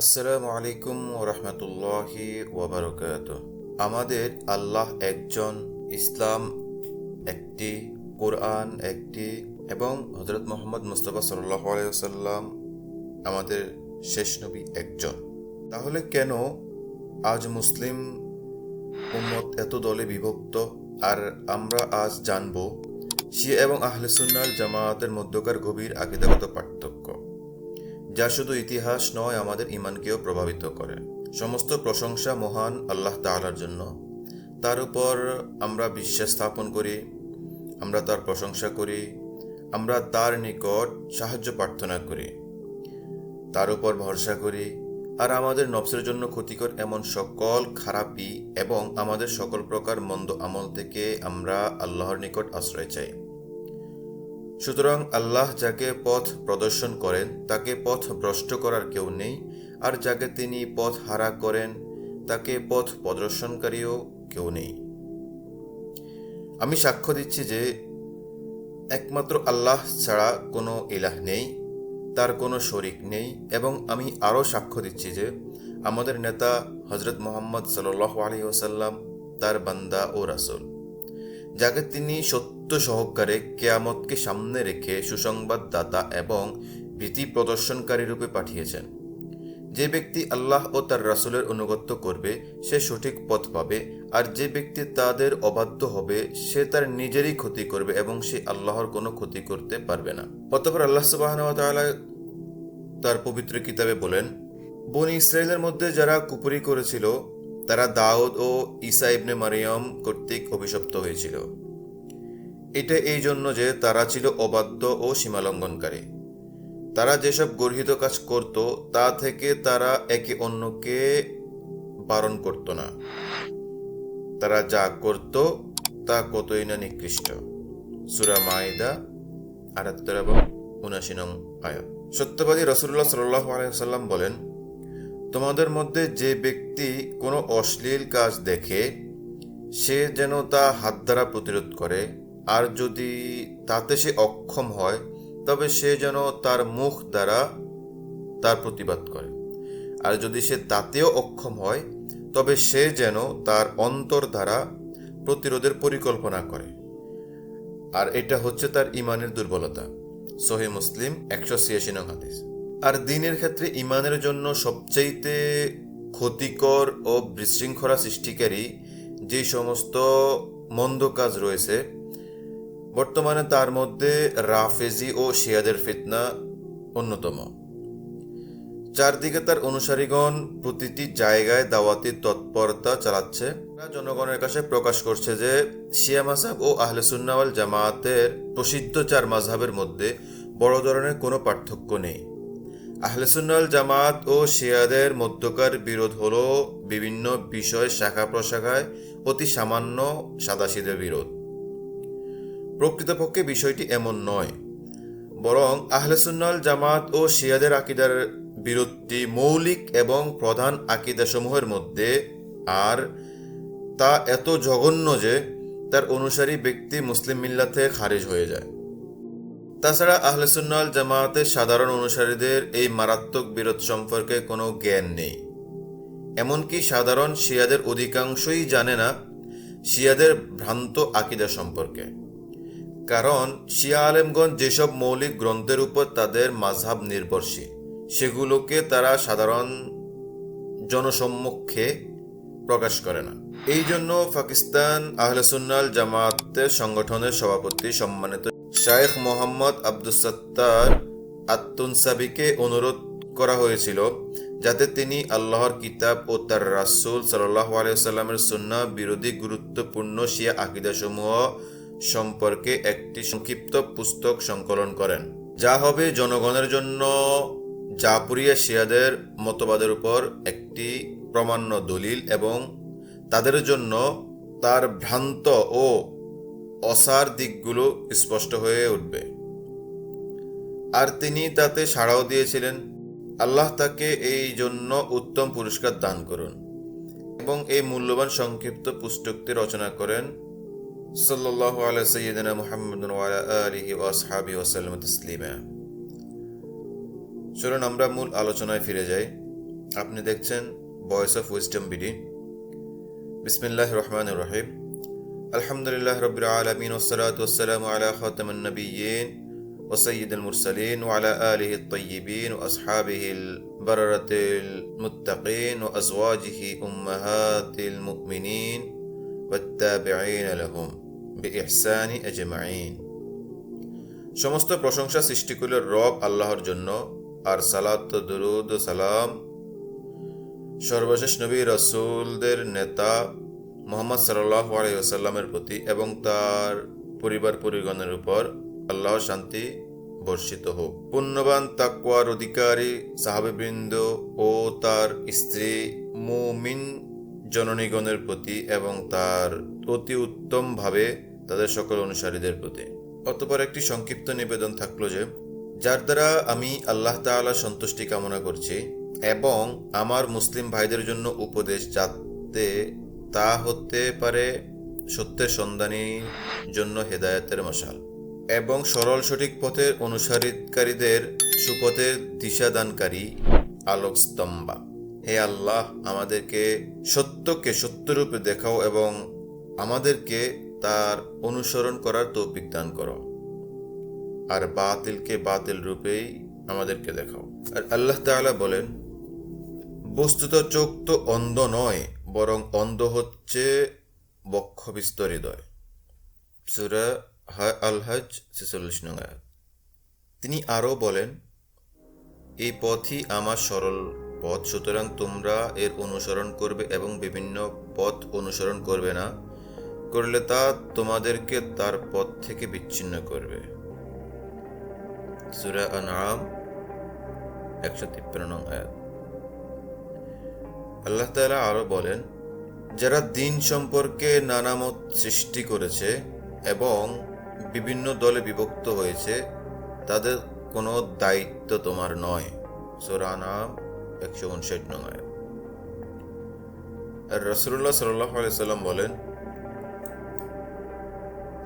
আসসালামু আলাইকুম রহমতুল্লাহি ওবরকাত আমাদের আল্লাহ একজন ইসলাম, একটি কোরআন, একটি এবং হজরত মোহাম্মদ মুস্তফা সাল্লাহ আলাইসাল্লাম আমাদের শেষ নবী একজন। তাহলে কেন আজ মুসলিম উম্মত এত দলে বিভক্ত? আর আমরা আজ জানব শিয়া এবং আহলে জামায়াতের মধ্যকার গভীর আকিদাগত পার্থক্য। যা শুধু ইতিহাস নয়, আমাদের ইমানকেও প্রভাবিত করে। সমস্ত প্রশংসা মহান আল্লাহ তাআলার জন্য। তার উপর আমরা বিশ্বাস স্থাপন করি, আমরা তার প্রশংসা করি, আমরা তার নিকট সাহায্য প্রার্থনা করি। তার উপর ভরসা করি, আর আমাদের নফসের জন্য ক্ষতিকর এমন সকল খারাপি এবং আমাদের সকল প্রকার মন্দ আমল থেকে আমরা আল্লাহর নিকট আশ্রয় চাই। সুতরাং আল্লাহ যাকে পথ প্রদর্শন করেন, তাকে পথ ভ্রষ্ট করার কেউ নেই, আর যাকে তিনি পথ হারা করেন, তাকে পথ প্রদর্শনকারীও কেউ নেই। আমি সাক্ষ্য দিচ্ছি যে একমাত্র আল্লাহ ছাড়া কোনো ইলাহ নেই, তার কোনো শরিক নেই, এবং আমি আরও সাক্ষ্য দিচ্ছি যে আমাদের নেতা হজরত মোহাম্মদ সাল্লাহ আলী ওসাল্লাম তার বান্দা ও রাসুল। যাকে তিনি সত্য সহকারে কেয়ামতকে সামনে রেখে সুসংবাদদাতা এবং ভীতি প্রদর্শনকারী রূপে পাঠিয়েছেন। যে ব্যক্তি আল্লাহ ও তার রাসুলের অনুগত্য করবে, সে সঠিক পথ পাবে, আর যে ব্যক্তি তাদের অবাধ্য হবে, সে তার নিজেরই ক্ষতি করবে এবং সে আল্লাহর কোনো ক্ষতি করতে পারবে না। অতপর আল্লাহ সুবাহ তার পবিত্র কিতাবে বলেন, বনি ইসরায়েলের মধ্যে যারা কুপুরি করেছিল তারা দাউদ ও ঈসা ইবনে মারিয়ম কর্তৃক অভিশপ্ত হয়েছিল। এটা এই জন্য যে তারা ছিল অবাধ্য ও সীমালঙ্ঘনকারী। তারা যেসব গর্হিত কাজ করত, তা থেকে তারা একে অন্যকে বারণ করত না। তারা যা করত, তা কতই না নিকৃষ্ট। সুরা মায়দা, আটাত্তর এবং উনাশি নং আয়াত। সত্যবাদী রসুল্লাহ সাল্লাহ আলাইসাল্লাম বলেন তোমাদের মধ্যে যে ব্যক্তি কোনো অশ্লীল কাজ দেখে, সে যেন তা হাত দ্বারা প্রতিরোধ করে। আর যদি তাতে সে অক্ষম হয়, তবে সে যেন তার মুখ দ্বারা তার প্রতিবাদ করে। আর যদি সে তাতেও অক্ষম হয়, তবে সে যেন তার অন্তর দ্বারা প্রতিরোধের পরিকল্পনা করে। আর এটা হচ্ছে তার ইমানের দুর্বলতা। সহি মুসলিম একশো ছিয়াশি নং হাদিস। আর দিনের ক্ষেত্রে ইমানের জন্য সবচাইতে ক্ষতিকর ও বিশৃঙ্খলা সৃষ্টিকারী যে সমস্ত মন্দ কাজ রয়েছে, বর্তমানে তার মধ্যে রাফেজি ও শিয়াদের ফিতনা অন্যতম। চারদিকে তার অনুসারীগণ প্রতিটি জায়গায় দাওয়াতি তৎপরতা চালাচ্ছে। জনগণের কাছে প্রকাশ করছে যে, শিয়া মাসাব ও আহলে সুন্নাওয়াল জামায়াতের প্রসিদ্ধ চার মাঝহাবের মধ্যে বড় ধরনের কোনো পার্থক্য নেই। আহলেসুন্নাল জামাত ও শিয়াদের মধ্যকার বিরোধ হল বিভিন্ন বিষয় শাখা প্রশাখায় অতি সামান্য সাদাসিদে বিরোধ। প্রকৃতপক্ষে বিষয়টি এমন নয়, বরং আহলেসুন্নাল জামাত ও শিয়াদের আকিদার বিরোধটি মৌলিক এবং প্রধান আকিদাসমূহের মধ্যে আর তা এত জঘন্য যে তার অনুসারী ব্যক্তি মুসলিম মিল্লাতে খারিজ হয়ে যায়। তাছাড়া আহলেসুন্নাল জামায়াতের সাধারণ অনুসারীদের এই মারাত্মক বিরোধ সম্পর্কে কোনো জ্ঞান নেই। এমনকি সাধারণ শিয়াদের অধিকাংশই জানে না শিয়াদের ভ্রান্ত আকিদা সম্পর্কে। কারণ শিয়া আলেমগঞ্জ যেসব মৌলিক গ্রন্থের উপর তাদের মাঝহাব নির্ভরশীল, সেগুলোকে তারা সাধারণ জনসম্মুখে প্রকাশ করে না। এই জন্য পাকিস্তান আহলেসুন্নাল জামায়াতের সংগঠনের সভাপতি সম্মানিত শায়েখ মোহাম্মদ আব্দুল সত্তার আত্মনসাবিকে অনুরোধ করা হয়েছিল যাতে তিনি আল্লাহর কিতাব ও তার রাসুল সাল্লাহ আলিয়াল্লামের সুন্না বিরোধী গুরুত্বপূর্ণ শিয়া আকিদাসমূহ সম্পর্কে একটি সংক্ষিপ্ত পুস্তক সংকলন করেন। যা হবে জনগণের জন্য জাপুরিয়া শিয়াদের মতবাদের উপর একটি প্রমাণ্য দলিল এবং তাদের জন্য তার ভ্রান্ত ও অসার দিকগুলো স্পষ্ট হয়ে উঠবে। আর তিনি তাতে সাড়াও দিয়েছিলেন, আল্লাহ তাকে এই জন্য উত্তম পুরস্কার দান করুন এবং এই মূল্যবান সংক্ষিপ্ত পুস্তকটি রচনা করেন সাল্লাহ আলা সৈয়দিনা মোহাম্মদ ওয়াসহাবি ওসাল্লাম তসলিমা। চলুন আমরা মূল আলোচনায় ফিরে যাই। আপনি দেখছেন ভয়েস অফ উইজডম বিডি বিসমিল্লাহ রহমান রহিম। আলহামদুলিল্লাহ রবিল আলমিন ওসলাত ওসালাম আলা খাতামান নবীন وسيد المرسلين وعلى آله الطيبين وأصحابه البررة المتقين وأزواجه أمهات المؤمنين والتابعين لهم بإحسان أجمعين সমস্ত প্রশংসা সৃষ্টিকুলের রব আল্লাহর জন্য আর সালাত দরুদ ও সালাম সর্বশেষ নবী রসুলদের নেতা মোহাম্মদ সাল্লাহ আলাইসাল্লামের প্রতি এবং তার পরিবার পরিগণের উপর আল্লাহ শান্তি বর্ষিত হোক। পুণ্যবান তাকুয়ার অধিকারী সাহাবিবৃন্দ ও তার স্ত্রী মুমিন জননীগণের প্রতি এবং তার অতি উত্তমভাবে তাদের সকল অনুসারীদের প্রতি। অতপর একটি সংক্ষিপ্ত নিবেদন থাকল যে, যার দ্বারা আমি আল্লাহ তাআলা সন্তুষ্টি কামনা করছি এবং আমার মুসলিম ভাইদের জন্য উপদেশ যাতে তা হতে পারে সত্যের সন্ধানীর জন্য হেদায়তের মশাল এবং সরল সঠিক পথের অনুসারীকারীদের সুপথের দিশাদানকারী আলোক স্তম্ভা হে আল্লাহ, আমাদেরকে সত্যকে সত্যরূপে দেখাও এবং আমাদেরকে তার অনুসরণ করার তৌফিক দান করো। আর বাতিলকে বাতিল রূপেই আমাদেরকে দেখাও। আর আল্লাহ তাআলা বলেন, বস্তুত চোখ তো অন্ধ নয় বরং অন্ধ হচ্ছে বক্ষ বিস্তর হৃদয়। সুরা আল হজ ছেচল্লিশ নং। তিনি আরও বলেন, এই পথই আমার সরল পথ, সুতরাং তোমরা এর অনুসরণ করবে এবং বিভিন্ন পথ অনুসরণ করবে না। করলে তা তোমাদেরকে তার পথ থেকে বিচ্ছিন্ন করবে। সুরা আনাম একশো তিপ্পান্ন আয়াত। আল্লাহ তালা আরও বলেন, যারা দিন সম্পর্কে নানা মত সৃষ্টি করেছে এবং বিভিন্ন দলে বিভক্ত হয়েছে, তাদের কোনো দায়িত্ব তোমার নয়। সোরানাম একশো উনষাট নং আয়াত আর রসুল্লাহ সাল্লাহ সাল্লাম বলেন,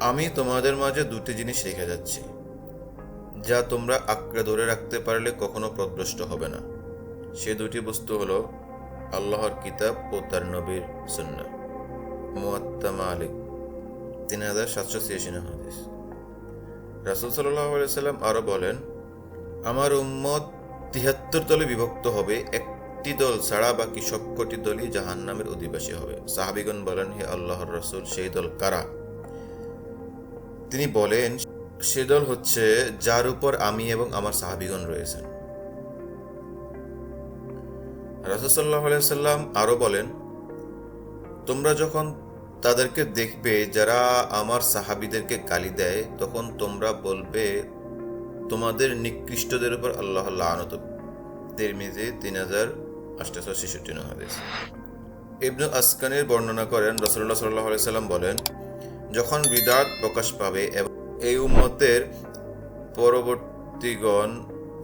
আমি তোমাদের মাঝে দুটি জিনিস রেখে যাচ্ছি, যা তোমরা আঁকড়ে ধরে রাখতে পারলে কখনো প্রদ্রষ্ট হবে না। সে দুটি বস্তু হলো আল্লাহর কিতাব ও তার নবীর সুন্না মুয়াত্তা মালিক তিন হাজার সাতশো ছিয়াশি হাদিস। রাসুল সাল্লাহ সাল্লাম আরও বলেন, আমার উম্মত তিহাত্তর দলে বিভক্ত হবে, একটি দল ছাড়া বাকি সবকটি দলই জাহান নামের অধিবাসী হবে। সাহাবিগণ বলেন, হে আল্লাহর রসুল, সেই দল কারা? তিনি বলেন, সে দল হচ্ছে যার উপর আমি এবং আমার সাহাবিগণ রয়েছেন। রাসুসাল্লাহ সাল্লাম আরও বলেন, তোমরা যখন তাদেরকে দেখবে, যারা আমার সাহাবিদেরকে গালি দেয়, তখন তোমরা বলবে, তোমাদের নিকৃষ্টদের উপর আল্লাহ লানত। তিরমিজি তিন হাজার আটশো ছেষট্টি হাদিস। ইবনু আসকানের বর্ণনা করেন রসুল্লাহ সাল্লাহ সাল্লাম বলেন, যখন বিদাত প্রকাশ পাবে এবং এই উম্মতের পরবর্তীগণ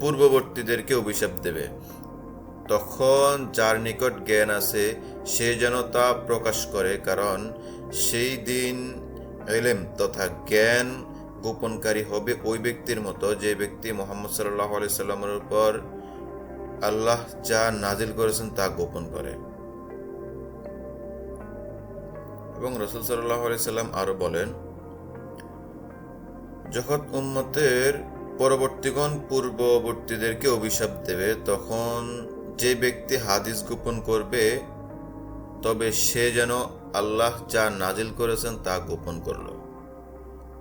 পূর্ববর্তীদেরকে অভিশাপ দেবে তখন যার নিকট জ্ঞান আছে, সে যেন তা প্রকাশ করে, কারণ সেই দিন এলেম তথা জ্ঞান গোপনকারী হবে ওই ব্যক্তির মতো যে ব্যক্তি মোহাম্মদ সাল্লাহ সাল্লামের উপর আল্লাহ যা নাজিল করেছেন তা গোপন করে। এবং রসুল সাল্লাহ সাল্লাম আরও বলেন, যখন উম্মতের পরবর্তীগণ পূর্ববর্তীদেরকে অভিশাপ দেবে, তখন যে ব্যক্তি হাদিস গোপন করবে, তবে সে যেন আল্লাহ যা নাজিল করেছেন তা গোপন করল।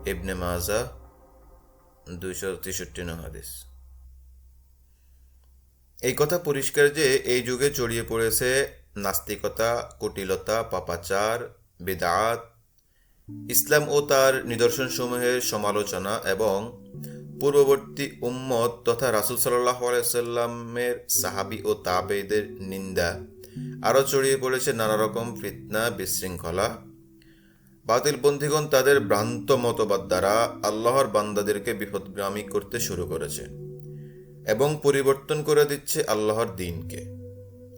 ইবনে মাজা দুইশো তেষট্টি হাদিস। এই কথা পরিষ্কার যে এই যুগে ছড়িয়ে পড়েছে নাস্তিকতা, কুটিলতা, পাপাচার, বেদাত, ইসলাম ও তার নিদর্শনসমূহের সমালোচনা এবং পূর্ববর্তী উম্মত তথা রাসুল সাল্লাহ আলাইসাল্লামের সাহাবি ও তাবেদের নিন্দা। আরও ছড়িয়ে পড়েছে নানা রকম ফিতনা, বিশৃঙ্খলা। বাতিলপন্থীগণ তাদের ভ্রান্ত মতবাদ দ্বারা আল্লাহর বান্দাদেরকে বিপদগ্রামী করতে শুরু করেছে এবং পরিবর্তন করে দিচ্ছে আল্লাহর দিনকে।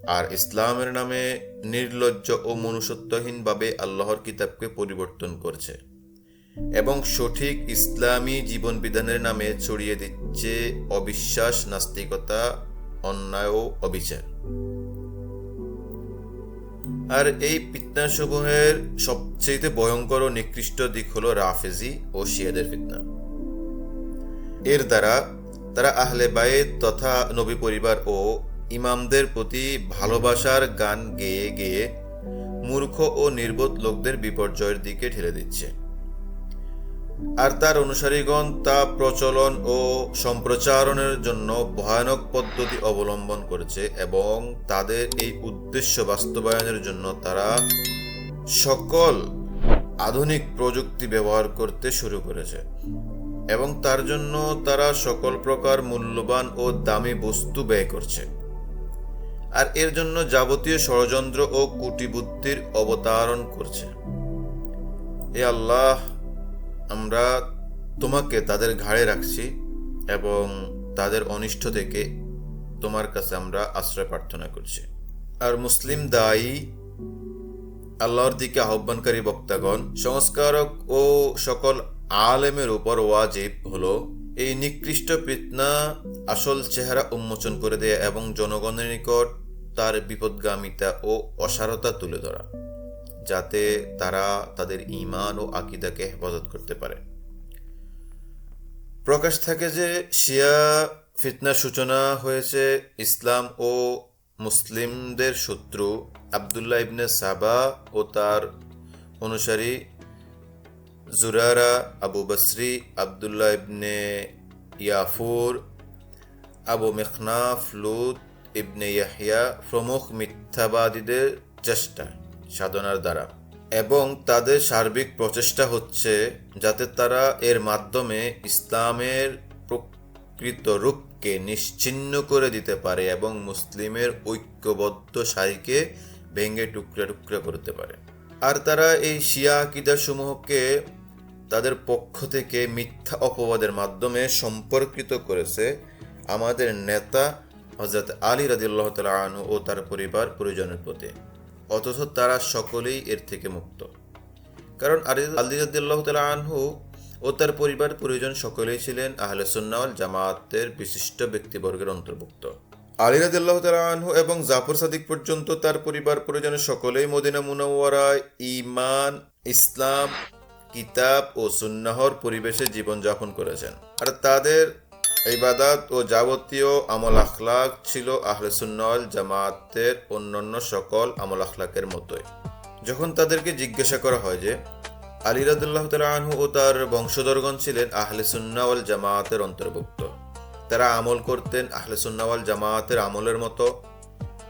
আর ইসলামের নামে নির্লজ্জ ও মনুষ্যত্বহীনভাবে আল্লাহর কিতাবকে পরিবর্তন করছে। এবং সঠিক ইসলামী জীবন বিধানের নামে ছড়িয়ে দিচ্ছে অবিশ্বাস, নাস্তিকতা, অন্যায় ও অবিচার। আর এই ফিতনাসমূহের সবচেয়ে ভয়ঙ্কর ও নিকৃষ্ট দিক হলো রাফেজি ও শিয়াদের ফিতনা। এর দ্বারা তারা আহলে বায়েত তথা নবী পরিবার ও ইমামদের প্রতি ভালোবাসার গান গেয়ে গেয়ে মূর্খ ও নির্বোধ লোকদের বিপর্যয়ের দিকে ঠেলে দিচ্ছে। আর তার অনুসারীগণ তা প্রচলন ও সম্প্রচারণের জন্য ভয়ানক পদ্ধতি অবলম্বন করেছে এবং তাদের এই উদ্দেশ্য বাস্তবায়নের জন্য তারা সকল আধুনিক প্রযুক্তি ব্যবহার করতে শুরু করেছে। এবং তার জন্য তারা সকল প্রকার মূল্যবান ও দামি বস্তু ব্যয় করছে। আর এর জন্য যাবতীয় ষড়যন্ত্র ও কুটিবুদ্ধির অবতারণ করছে। এ আল্লাহ আমরা তোমাকে তাদের ঘাড়ে রাখছি এবং তাদের অনিষ্ট থেকে তোমার কাছে আমরা আশ্রয় প্রার্থনা করছি। আর মুসলিম দায়ী, আল্লাহর দিকে আহ্বানকারী বক্তাগণ, সংস্কারক ও সকল আলেমের উপর ওয়াজিব হলো এই নিকৃষ্ট ফিতনা আসল চেহারা উন্মোচন করে দেয়া এবং জনগণের নিকট তার বিপদগামিতা ও অসারতা তুলে ধরা। যাতে তারা তাদের ইমান ও আকিদাকে হেফাজত করতে পারে। প্রকাশ থাকে যে শিয়া ফিতনার সূচনা হয়েছে ইসলাম ও মুসলিমদের শত্রু আবদুল্লাহ ইবনে সাবা ও তার অনুসারী জুরারা, আবু বসরি, আবদুল্লাহ ইবনে ইয়াফুর, আবু মেখনাফ, লুত ইবনে ইয়াহিয়া প্রমুখ মিথ্যাবাদীদের চেষ্টা। সাধনার দ্বারা। এবং তাদের সার্বিক প্রচেষ্টা হচ্ছে যাতে তারা এর মাধ্যমে ইসলামের প্রকৃত রূপকে নিশ্চিহ্ন করে দিতে পারে এবং মুসলিমের ঐক্যবদ্ধ সারিকে ভেঙে টুকরা টুকরা করতে পারে। আর তারা এই শিয়া আকিদাসমূহকে তাদের পক্ষ থেকে মিথ্যা অপবাদের মাধ্যমে সম্পর্কিত করেছে। আমাদের নেতা হজরত আলী রাদিল্লাহ তালা ও তার পরিবার, পরিজনের প্রতি। অথচ তারা সকলেই এর থেকে মুক্ত। কারণ আলী তালা আনহু ও তার পরিবার পরিজন সকলেই ছিলেন আহলে সুন্নাওয়াল জামাতের বিশিষ্ট ব্যক্তিবর্গের অন্তর্ভুক্ত। আলী রাদিল্লাহ তালা আনহু এবং জাফর সাদিক পর্যন্ত তার পরিবার পরিজনের সকলেই মদিনা মুনাওয়ারায় ইমান ইসলাম, কিতাব ও সুন্নাহর পরিবেশে জীবনযাপন করেছেন। আর তাদের ইবাদাত ও যাবতীয় আমল আখলাক ছিল আহলে সুন্নাল জামাতের অন্যান্য সকল আমল আখলাকের মতোই। যখন তাদেরকে জিজ্ঞাসা করা হয় যে, আলী রাদুল্লাহ আনহু ও তার বংশধরগণ ছিলেন আহলে সুন্নাওয়াল জামাতের অন্তর্ভুক্ত। তারা আমল করতেন আহলে সুন্নাওয়াল জামাতের আমলের মতো।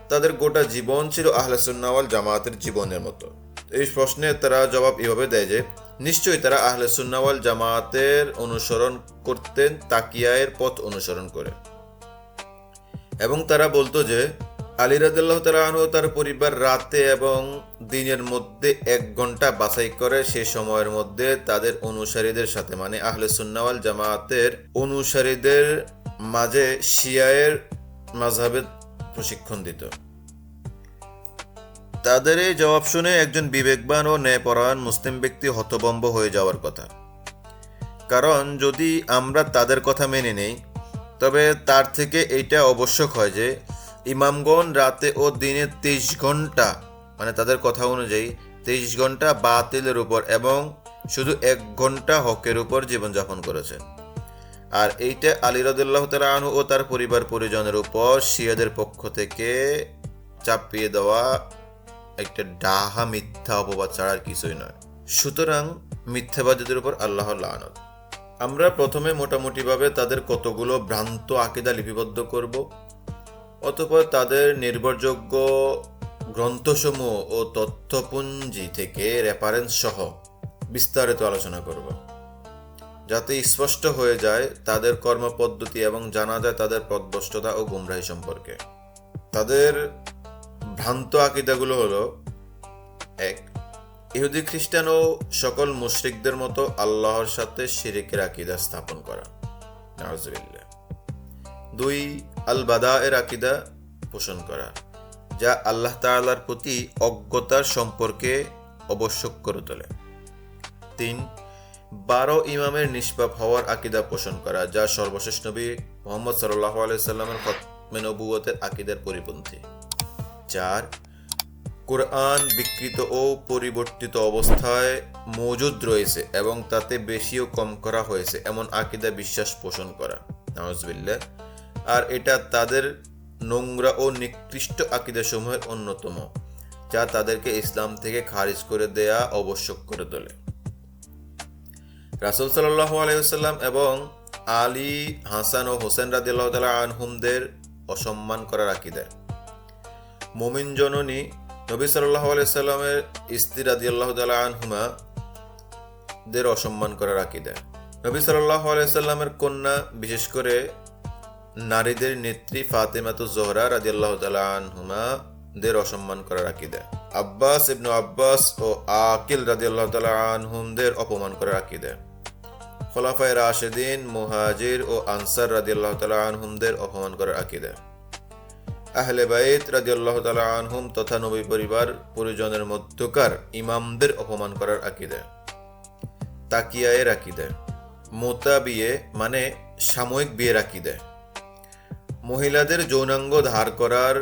তাদের গোটা জীবন ছিল আহলে সুন্নাওয়াল জামাতের জীবনের মতো। এই প্রশ্নে তারা জবাব এভাবে দেয় যে, নিশ্চয়ই তারা আহলে সুন্নাওয়াল জামাতের অনুসরণ করতেন, তাকিয়ায়ের পথ অনুসরণ করে। এবং তারা বলতো যে, আলী রাদিল্লাহ তালাহ তার পরিবার রাতে এবং দিনের মধ্যে এক ঘণ্টা বাছাই করে, সে সময়ের মধ্যে তাদের অনুসারীদের সাথে মানে আহলে সুন্নাওয়াল জামাতের অনুসারীদের মাঝে শিয়ায়ের মাঝাবের প্রশিক্ষণ দিত। তাদের এই জবাব শুনে একজন বিবেকবান ও ন্যায়পরায়ণ মুসলিম ব্যক্তি হতবম্ব হয়ে যাওয়ার কথা। কারণ যদি আমরা তাদের কথা মেনে নেই, তবে তার থেকে এইটা আবশ্যক হয় যে, ইমামগণ রাতে ও দিনে তেইশ ঘণ্টা মানে তাদের কথা অনুযায়ী তেইশ ঘণ্টা বাতিলের উপর এবং শুধু এক ঘণ্টা হকের উপর জীবনযাপন করেছেন। আর এইটা আলী রদুল্লাহ তালু ও তার পরিবার পরিজনের উপর শিয়াদের পক্ষ থেকে চাপিয়ে দেওয়া একটা ডাহা মিথ্যা অপবাদ ছাড়ার কিছুই নয়। সুতরাং মিথ্যাবাদীদের উপর আল্লাহ লানত। আমরা প্রথমে মোটামুটিভাবে তাদের কতগুলো ভ্রান্ত আকিদা লিপিবদ্ধ করব, অতপর তাদের নির্ভরযোগ্য গ্রন্থসমূহ ও তথ্যপুঞ্জি থেকে রেফারেন্স সহ বিস্তারিত আলোচনা করব। যাতে স্পষ্ট হয়ে যায় তাদের কর্মপদ্ধতি এবং জানা যায় তাদের পদভষ্টতা ও গুমরাহি সম্পর্কে। তাদের ভ্রান্ত আকিদাগুলো হলো, এক, ইহুদি খ্রিস্টান ও সকল মুশরিকদের মতো আল্লাহর সাথে শিরিকের আকিদা স্থাপন করা। দুই আল বাদা এর আকিদা পোষণ করা, যা আল্লাহ তাআলার প্রতি অজ্ঞতার সম্পর্কে আবশ্যক করে তোলে। তিন, বারো ইমামের নিষ্পাপ হওয়ার আকিদা পোষণ করা, যা সর্বশেষ নবী মোহাম্মদ সাল্লাহ আলাইসাল্লামের খতমে নবুয়তের আকিদার পরিপন্থী। চার, কোরআন বিকৃত ও পরিবর্তিত অবস্থায় মজুদ রয়েছে এবং তাতে বেশিও কম করা হয়েছে, এমন আকিদা বিশ্বাস পোষণ করা। নওয়াজবিল্লা আর এটা তাদের নোংরা ও নিকৃষ্ট আকিদাসমূহের অন্যতম, যা তাদেরকে ইসলাম থেকে খারিজ করে দেয়া আবশ্যক করে তোলে। রাসুল সাল্লাহ আলাইসাল্লাম এবং আলী, হাসান ও হোসেন রাদিল্লাহ তালা আনহুমদের অসম্মান করার আকিদায় মোমিন জননী নবী সাল্লাহ আলাইসাল্লামের স্ত্রী রাদিয়াল্লাহ তালা আনহুমা দের অসম্মান করার আকিদায় নবী সাল্লাহ আলাইসাল্লামের কন্যা, বিশেষ করে নারীদের নেত্রী ফাতেমাতু জোহরা রাদিয়াল্লাহ তালা আনহুমা দের অসম্মান করার আকিদায় আব্বাস ইবনু আব্বাস ও আকিল রাদিয়াল্লাহ তালা আনহুমদের অপমান করার আকিদায় খোলাফায় রাশেদিন, মুহাজির ও আনসার রাদিয়াল্লাহ তালা আনহুমদের অপমান করার আকিদায় আহলে বাইত রাদিয়াল্লাহ তালা আনহুম তথা নবী পরিবার পরিজনের মধ্যকার ইমামদের অপমান করার আকিদায় তাকিয়ায়ের আকিদায় মোতা বিয়ে মানে সাময়িক বিয়ের আকিদায় মহিলাদের যৌনাঙ্গ ধার করার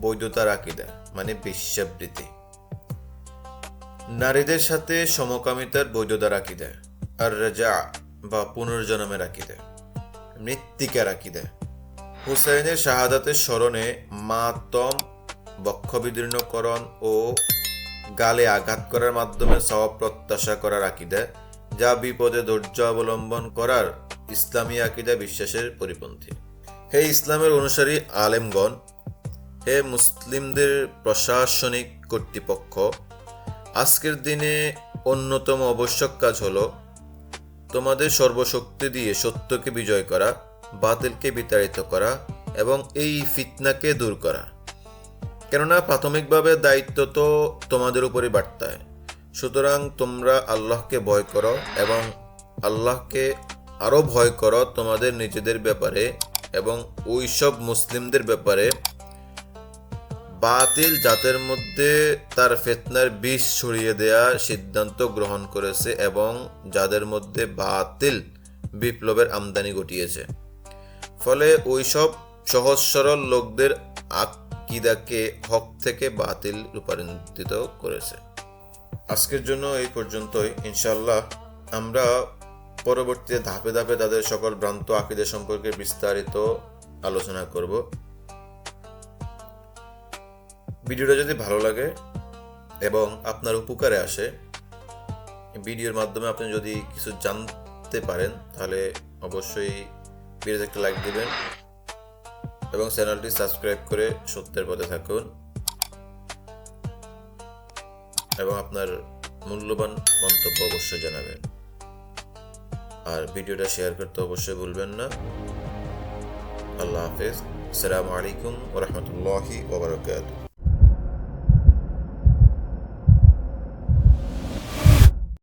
বৈধতার আকিদা মানে বিশ্বাবৃত্তি, নারীদের সাথে সমকামিতার বৈধতা রাখি দেয় আর রাজা বা পুনর্জন্মে রাখি দেয় মৃত্তিকা রাখি আকিদা হুসাইনের শাহাদাতের স্মরণে মাতম, বক্ষবিদীর্ণকরণ ও গালে আঘাত করার মাধ্যমে সওয়াব প্রত্যাশা করার আকিদা, যা বিপদে ধৈর্য অবলম্বন করার ইসলামী আকিদা বিশ্বাসের পরিপন্থী। হে ইসলামের অনুসারী আলেমগণ, হে মুসলিমদের প্রশাসনিক কর্তৃপক্ষ, আজকের দিনে অন্যতম আবশ্যক কাজ হল তোমাদের সর্বশক্তি দিয়ে সত্যকে বিজয় করা বাতিলকে বিতাড়িত করা এবং এই ফিতনাকে দূর করা। কেননা প্রাথমিকভাবে দায়িত্ব তো তোমাদের উপরই বার্তায়। সুতরাং তোমরা আল্লাহকে ভয় করো এবং আল্লাহকে আরও ভয় করো তোমাদের নিজেদের ব্যাপারে এবং ওই সব মুসলিমদের ব্যাপারে। বাতিল জাতের মধ্যে তার ফেতনার বিষ ছড়িয়ে দেয়া সিদ্ধান্ত গ্রহণ করেছে এবং যাদের মধ্যে বাতিল বিপ্লবের আমদানি ঘটিয়েছে। ফলে ওইসব সহজ সরল লোকদের আকিদাকে হক থেকে বাতিল রূপান্তরিত করেছে। আজকের জন্য এই পর্যন্তই। ইনশাল্লাহ আমরা পরবর্তীতে ধাপে ধাপে তাদের সকল ভ্রান্ত আকিদা সম্পর্কে বিস্তারিত আলোচনা করব। ভিডিওটা যদি ভালো লাগে এবং আপনার উপকারে আসে ভিডিওর মাধ্যমে আপনি যদি কিছু জানতে পারেন, তাহলে অবশ্যই ভিডিওতে একটা লাইক দিবেন এবং চ্যানেলটি সাবস্ক্রাইব করে সত্যের পথে থাকুন এবং আপনার মূল্যবান মন্তব্য অবশ্যই জানাবেন। আর ভিডিওটা শেয়ার করতে অবশ্যই ভুলবেন না। আল্লাহ হাফেজ। আসসালামু আলাইকুম ওরহমতুল্লাহি ওবরাকাতুহ